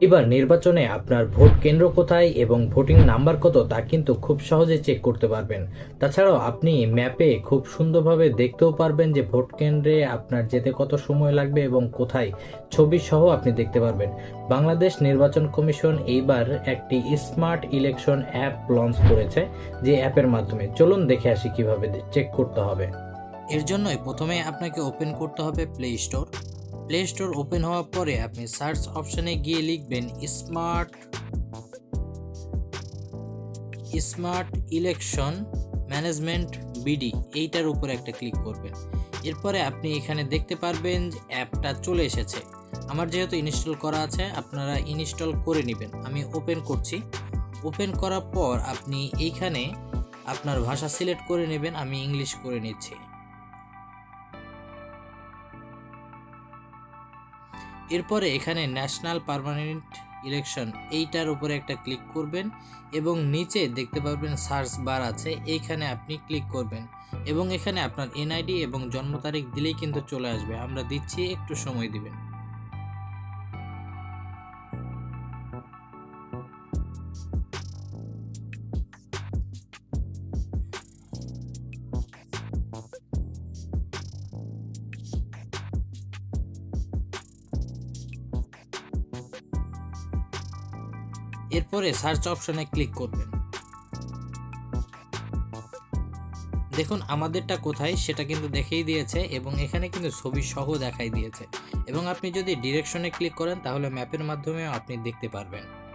এবার নির্বাচনে আপনার ভোট কেন্দ্র কোথায় এবং ভোটিং নাম্বার কত তা কিন্তু খুব সহজে চেক করতে পারবেন। তাছাড়াও আপনি ম্যাপে খুব সুন্দরভাবে দেখতেও পারবেন যে ভোট কেন্দ্রে আপনার যেতে কত সময় লাগবে এবং কোথায় ছবি সহ আপনি দেখতে পারবেন। বাংলাদেশ নির্বাচন কমিশন এইবার একটি স্মার্ট ইলেকশন অ্যাপ লঞ্চ করেছে যে অ্যাপের মাধ্যমে। চলুন দেখে আসি কীভাবে চেক করতে হবে। এর জন্যই প্রথমে আপনাকে ওপেন করতে হবে play store play store open হওয়ার পরে আপনি সার্চ অপশনে গিয়ে লিখবেন smart smart election management BD এইটার উপর একটা ক্লিক করবেন। এরপরে আপনি এখানে দেখতে পারবেন যে অ্যাপটা চলে এসেছে। আমার যেহেতু ইনস্টল করা আছে, আপনারা ইনস্টল করে নেবেন। আমি ওপেন করছি। ওপেন করার পর আপনি এইখানে আপনার ভাষা সিলেক্ট করে নেবেন। আমি ইংলিশ করে নিচ্ছি। এরপরে এখানে ন্যাশনাল পারমানেন্ট ইলেকশন এইটার উপরে একটা ক্লিক করবেন এবং নিচে দেখতে পারবেন সার্চ বার আছে, এইখানে আপনি ক্লিক করবেন এবং এখানে আপনার এনআইডি এবং জন্ম তারিখ দিলেই কিন্তু চলে আসবে। আমরা দিচ্ছি, একটু সময় দিবেন। এরপরে সার্চ অপশনে ক্লিক করবেন। দেখুন, আমাদেরটা কোথায় সেটা কিন্তু দেখেই দিয়েছে এবং এখানে কিন্তু ছবি সহ দেখাই দিয়েছে। এবং আপনি যদি ডিরেকশনে ক্লিক করেন, তাহলে ম্যাপের মাধ্যমে আপনি দেখতে পারবেন।